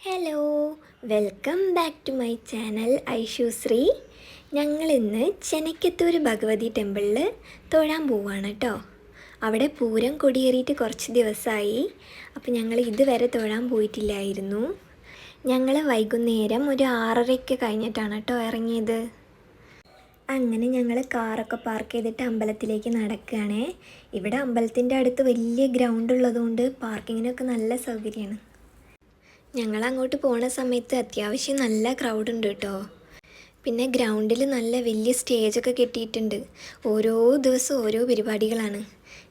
Hello welcome back to my channel Aishushree ഞങ്ങൾ ഇന്ന് ചെനക്കത്തൂർ ഭഗവതി ടെമ്പിളിൽ തൊഴാൻ പോവാണ് കേട്ടോ അവിടെ പൂരം കൊടിയേറിയിട്ട് കുറച്ച് ദിവസമായി. അപ്പോൾ ഞങ്ങൾ ഇതുവരെ തൊഴാൻ പോയിട്ടില്ലായിരുന്നു. ഞങ്ങൾ വൈകുന്നേരം ഒരു ആറരയ്ക്ക് കഴിഞ്ഞിട്ടാണ് കേട്ടോ ഇറങ്ങിയത്. അങ്ങനെ ഞങ്ങൾ കാറൊക്കെ പാർക്ക് ചെയ്തിട്ട് അമ്പലത്തിലേക്ക് നടക്കുകയാണ്. ഇവിടെ അമ്പലത്തിന്റെ അടുത്ത് വലിയ ഗ്രൗണ്ട് ഉള്ളതുകൊണ്ട് പാർക്കിങ്ങിനൊക്കെ നല്ല സൗകര്യമാണ്. ഞങ്ങൾ അങ്ങോട്ട് പോണ സമയത്ത് അത്യാവശ്യം നല്ല ക്രൗഡ് ഉണ്ട് കേട്ടോ പിന്നെ ഗ്രൗണ്ടിൽ നല്ല വലിയ സ്റ്റേജൊക്കെ കെട്ടിയിട്ടുണ്ട്. ഓരോ ദിവസം ഓരോ പരിപാടികളാണ്.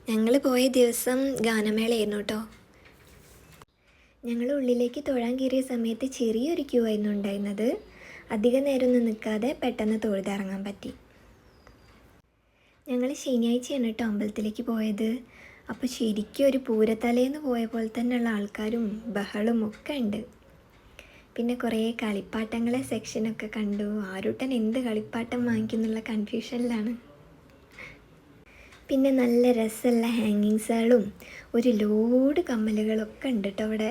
ഞങ്ങൾ പോയ ദിവസം ഗാനമേളയായിരുന്നു കേട്ടോ ഞങ്ങൾ ഉള്ളിലേക്ക് തൊഴാൻ കയറിയ സമയത്ത് ചെറിയൊരു ക്യൂ ആയിരുന്നു ഉണ്ടായിരുന്നത്. അധിക നേരമൊന്നും നിൽക്കാതെ പെട്ടെന്ന് തൊഴുതിറങ്ങാൻ പറ്റി. ഞങ്ങൾ ശനിയാഴ്ചയാണ് കേട്ടോ അമ്പലത്തിലേക്ക് പോയത്. അപ്പോൾ ശരിക്കും ഒരു പൂരത്തലേന്ന് പോയ പോലെ തന്നെയുള്ള ആൾക്കാരും ബഹളും ഒക്കെ ഉണ്ട്. പിന്നെ കുറേ കളിപ്പാട്ടങ്ങളെ സെക്ഷനൊക്കെ കണ്ടു. ആരൂട്ടൻ എന്ത് കളിപ്പാട്ടം വാങ്ങിക്കുന്നുള്ള കൺഫ്യൂഷനിലാണ് പിന്നെ നല്ല രസമുള്ള ഹാങ്ങിങ്സുകളും ഒരു ലോഡ് കമ്മലുകളൊക്കെ ഉണ്ട് കേട്ടോ അവിടെ.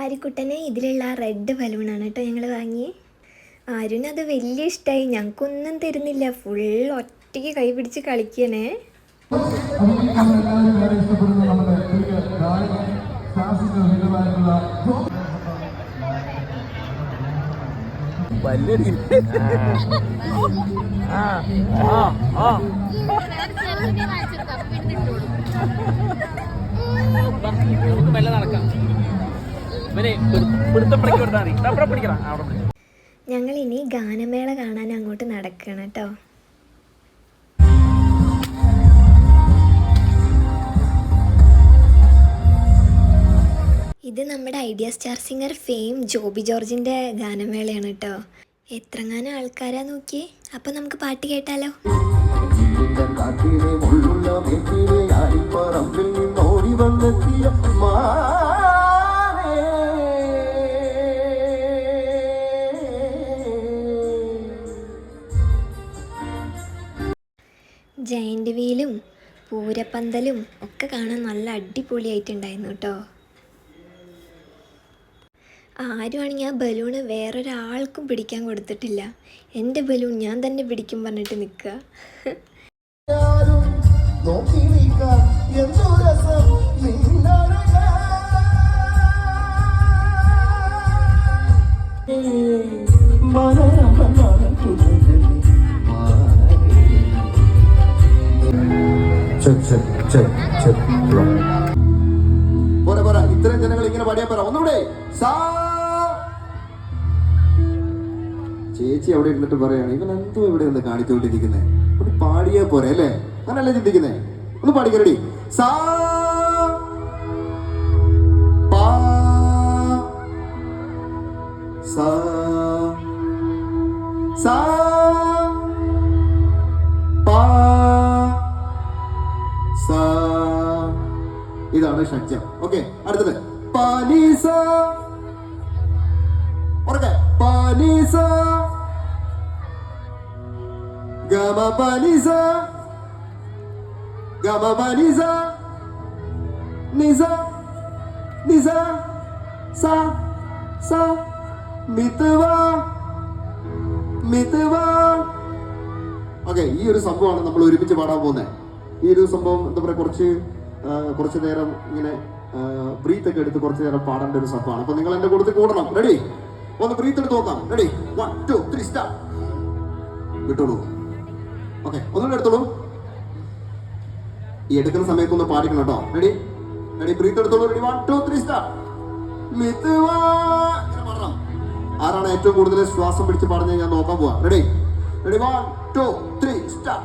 ആരിക്കുട്ടനെ ഇതിലുള്ള റെഡ് ബലൂണാണ് കേട്ടോ ഞങ്ങൾ വാങ്ങി ആര്യനത് വലിയ ഇഷ്ടമായി ഞങ്ങൾക്കൊന്നും തരുന്നില്ല ഫുൾ ഒറ്റയ്ക്ക് കൈ പിടിച്ച് കളിക്കണേ വലിയ ആ ആ ആ നടക്കാം ഇവനെ മതി അവിടെ പിടിക്കണം അവിടെ പിടിക്കണം ഞങ്ങൾ ഇനി ഗാനമേള കാണാൻ അങ്ങോട്ട് നടക്കണം കേട്ടോ ഇത് നമ്മുടെ Idea Star Singer fame Joby ജോർജിന്റെ ഗാനമേളയാണ് കേട്ടോ എത്രങ്ങാനും ആൾക്കാരാ നോക്കിയേ. അപ്പൊ നമുക്ക് പാട്ട് കേട്ടാലോ? ഓടി വന്നെത്തിയ അരുവിയിലും പൂരപ്പന്തലും ഒക്കെ കാണാൻ നല്ല അടിപൊളിയായിട്ടുണ്ടായിരുന്നു കേട്ടോ. ആരുവാണെങ്കിൽ ആ ബലൂണ് വേറൊരാൾക്കും പിടിക്കാൻ കൊടുത്തിട്ടില്ല. എന്റെ ബലൂൺ ഞാൻ തന്നെ പിടിക്കും പറഞ്ഞിട്ട് നിൽക്കുക. Mm-hmm. Check check check check. പോരാ പോരാ. ഇത്രയും ജനങ്ങൾ ഇങ്ങനെ പാടിയാ പോരാ. ഒന്നുകൂടെ. സാ. ചേച്ചി അവിടെ ഇരുന്നിട്ട് പറയാണ് ഇവൻ എന്തോ ഇവിടെ നിന്ന് കാണിച്ചുകൊണ്ടിരിക്കുന്നേ. ഒന്ന് പാടിയാ പോരെ അല്ലേ? അങ്ങനല്ലേ ചിന്തിക്കുന്നേ? ഒന്ന് പാടിക്കരടി സാ. പാ. സാ. സാ. ഇതാണ് ഷഡ്ജം ഓക്കെ അടുത്തത്. പാലീസ. ഉറക്കെ. പാലീസ. ഗമ പാലീസ. ഗമ പാലീസ. നിസ. നിസ. സ. സ. മിത്വ. മിത്വ. ഓക്കെ ഈ ഒരു സംഭവമാണ് നമ്മൾ ഒരുമിച്ച് പാടാൻ പോകുന്നത്. ഈ ഒരു സംഭവം എന്താ പറയുക കുറച്ച് കുറച്ച് നേരം ഇങ്ങനെ ബ്രീത്ത് ഒക്കെ എടുത്ത് കുറച്ച് നേരം പാടേണ്ട ഒരു സംഭവമാണ്. അപ്പൊ നിങ്ങൾ എന്റെ കൂട്ടത്തിൽ കൂടണം. റെഡി ഒന്ന് ബ്രീത്ത് എടുത്ത് നോക്കാം. Ready one two three start വിട്ടോളൂ. Okay ഒന്നുകൂടെ എടുത്തോളൂ. ഈ എടുക്കുന്ന സമയത്ത് ഒന്ന് പാടിക്കണം കേട്ടോ. റെഡി റെഡി ബ്രീത്ത് എടുത്തോളൂ. Ready one two three start ആരാണ് ഏറ്റവും കൂടുതൽ ശ്വാസം പിടിച്ച് പാടുന്നത് ഞാൻ നോക്കാൻ പോവാ. Ready ready one two three start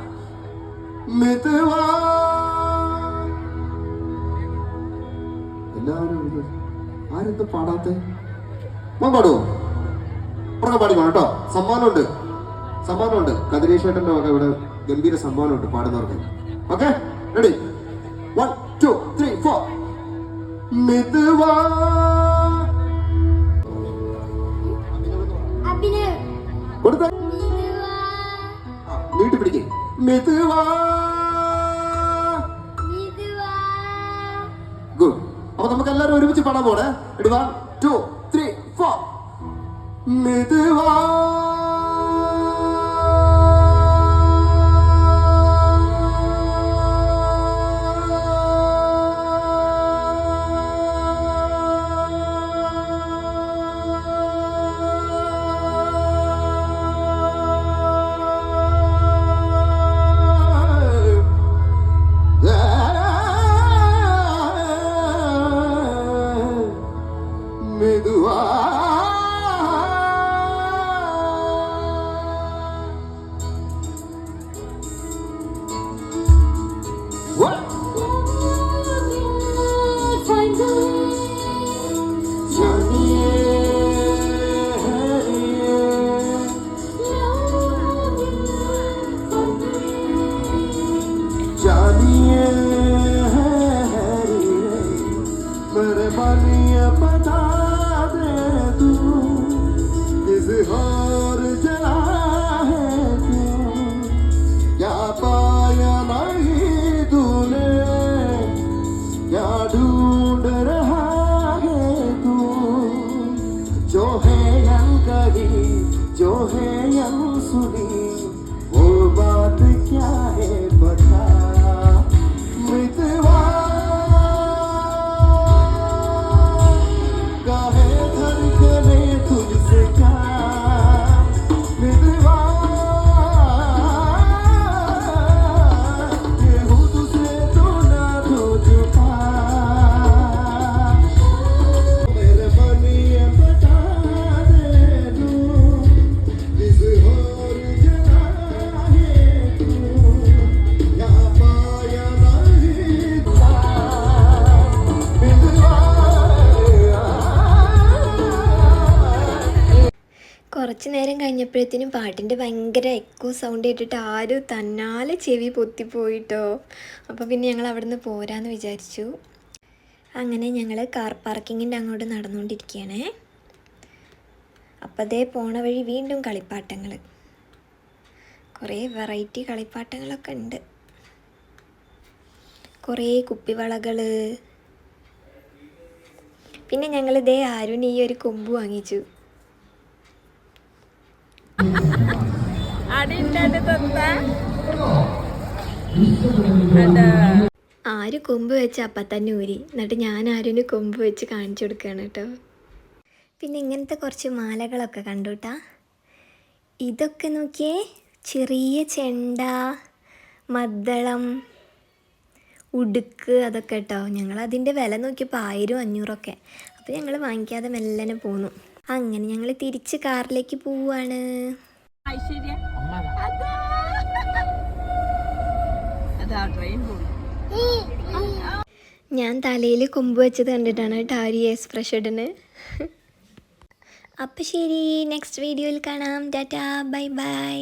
മിത്തുവാ. എല്ലാവരും ആരെന്ത് പാടാത്തെ? മോൻ പാടുവോ? ഉറക്കെ പാടിക്കോ കേട്ടോ. സമ്മാനമുണ്ട്. സമ്മാനമുണ്ട്. കതിരീഷേട്ടന്റെ വക ഇവിടെ ഗംഭീര സമ്മാനമുണ്ട് പാടുന്നവർക്ക്. Okay ready one two three four മിതുവാ. കൊടുത്ത? നീട്ടി പിടിക്കേ. മെതുവാ. ഗുഡ് അപ്പൊ നമുക്ക് എല്ലാവരും ഒരുമിച്ച് പാടാൻ പോണേ. ഇടുവാൻ ടു ത്രീ ഫോർ മെതുവാ. मेरे बता दे तू। किस और जला है क्या पाया नहीं तूने? क्या ढूंढ रहा है तू? जो है यं कही जो है यं सुनी। കുറച്ച് നേരം കഴിഞ്ഞപ്പോഴത്തേനും പാട്ടിന്റെ ഭയങ്കര എക്കോ സൗണ്ട് കേട്ടിട്ട് ആരും തന്നാലെ ചെവി പൊത്തിപ്പോയിട്ടോ. അപ്പോൾ പിന്നെ ഞങ്ങൾ അവിടുന്ന് പോരാന്ന് വിചാരിച്ചു. അങ്ങനെ ഞങ്ങൾ കാർ പാർക്കിങ്ങിന്റെ അങ്ങോട്ട് നടന്നുകൊണ്ടിരിക്കുകയാണേ അപ്പോൾ അതേ പോണ വഴി വീണ്ടും കളിപ്പാട്ടങ്ങൾ കുറേ വെറൈറ്റി കളിപ്പാട്ടങ്ങളൊക്കെ ഉണ്ട്. കുറേ കുപ്പിവളകൾ പിന്നെ ഞങ്ങളിതേ ആരും ഈ ഒരു കൊമ്പ് വാങ്ങിച്ചു. ആര് കൊമ്പ് വെച്ച് അപ്പ തന്നെ ഊരി. എന്നിട്ട് ഞാൻ ആരും കൊമ്പ് വെച്ച് കാണിച്ചു കൊടുക്കുകയാണ് കേട്ടോ പിന്നെ ഇങ്ങനത്തെ കുറച്ച് മാലകളൊക്കെ കണ്ടുട്ടാ. ഇതൊക്കെ നോക്കിയേ. ചെറിയ ചെണ്ട മദ്ദളം ഉടുക്ക് അതൊക്കെ കേട്ടോ ഞങ്ങൾ അതിന്റെ വില നോക്കിയപ്പോൾ ആയിരം അഞ്ഞൂറൊക്കെ. അപ്പോൾ ഞങ്ങൾ വാങ്ങിക്കാതെ മെല്ലനെ പോന്നു. അങ്ങനെ ഞങ്ങൾ തിരിച്ച് കാറിലേക്ക് പോവാണ്. ഐശ്വര്യ? അമ്മ അതാ. അതാ ട്രെയിൻ ഞാൻ തലയിൽ കൊമ്പ് വെച്ചത് കണ്ടിട്ടാണ് കേട്ടോ ആ ഒരു അപ്പം ശരി നെക്സ്റ്റ് വീഡിയോയിൽ കാണാം. Tata bye bye